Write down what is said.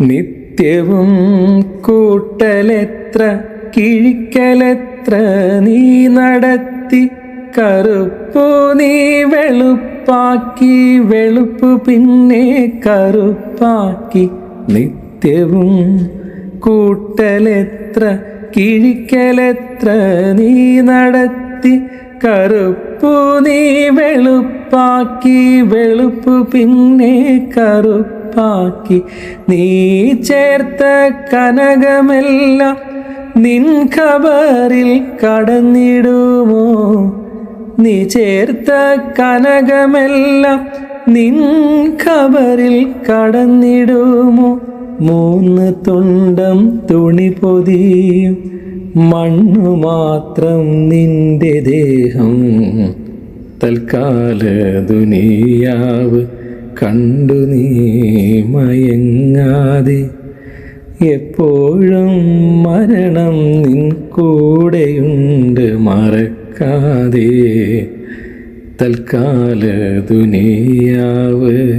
നിത്യവും കൂട്ടലെത്ര കിഴിക്കലെത്ര നീ നടത്തി കറുപ്പു നീ വെളുപ്പാക്കി വെളുപ്പ് പിന്നെ കറുപ്പാക്കി. നിത്യവും കൂട്ടലെത്ര കിഴിക്കലെത്ര നീ നടത്തി കറുപ്പു നീ വെളുപ്പാക്കി വെളുപ്പ് പിന്നെ കറുപ്പാക്കി നീ ചേർത്ത കനകമെല്ലാം നിൻ ഖബറിൽ കടന്നിടുമോ? നീ ചേർത്ത കനകമെല്ലാം നിൻ ഖബറിൽ കടന്നിടുമോ? മൂന്ന് തുണ്ടം തുണി പൊതിയും മണ്ണു മാത്രം നിന്റെ ദേഹം തൽക്കാല ദുനിയാവ്. കണ്ടു നീ മയങ്ങാതെ. എപ്പോഴും മരണം നിൻ കൂടെയുണ്ട് മറക്കാതെ. തൽക്കാല ദുനിയാവ്.